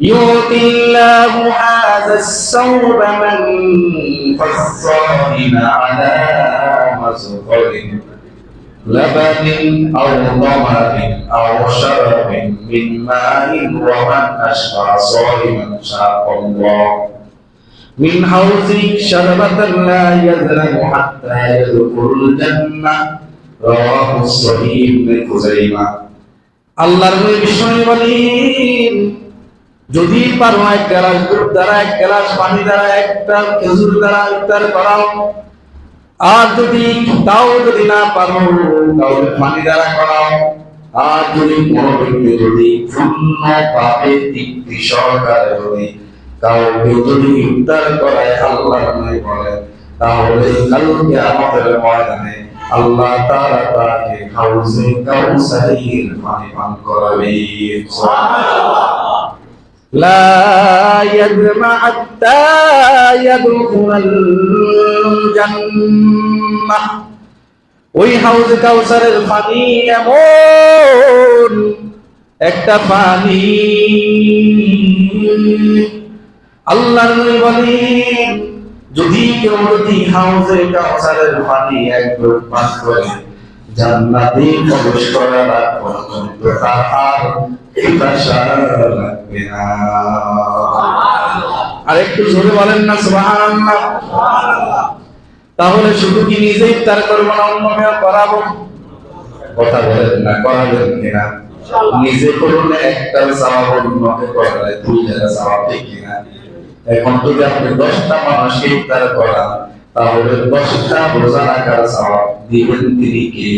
يؤتي الله هذا الثوب من فالصائم على مزقر لبن أو ضمر أو شرب من ماء ومن أشبع صائما شاق الله من حوض شربة لا يذرم حتى يدخل الجنة رواه الصحيح بن خزيمة আল্লাহর নবী বিষ্ণু বলেন যদি পারো এক গ্লাস দুধ দ্বারা, এক গ্লাস পানি দ্বারা একটা খেজুর দ্বারা ইফতার করাও। আর যদি তাও যদি না পারো তাহলে পানি দ্বারা করাও। আর যদি কোনো ব্যক্তি যদি পূর্ণ পাপে তৃপ্তি সহকারে যদি কাউকে যদি ইফতার করায় আল্লাহ নবী বলেন তাহলে কালকে আমাদের ময়দানে আল্লাহ তাআলা তাকে পানি পান করাবে। لا يجمع حتى يدخل الجنة ওই হাউজ কাউসারের পানি এমন একটা পানি আল্লাহর নবী বলেন যদি কেউ যদি হাউজে কাউসারের পানি একবার পান করে জান্নাতে প্রবেশ করার আগ পর্যন্ত তার আর একটু জোরে বলেন না সুবহানাল্লাহ। তাহলে শুধু কি নিজে ইফতার করব না করাবো? কথা বলেন না করাবেন কিনা? নিজে করুন একটা সওয়াব অন্যকে করালে দুই ঠিক কিনা? এখন যদি আপনি দশটা মানুষকে ইফতার করান তাহলে দশটা রোজা রাখার সওয়াব দিবেন তিনি কে?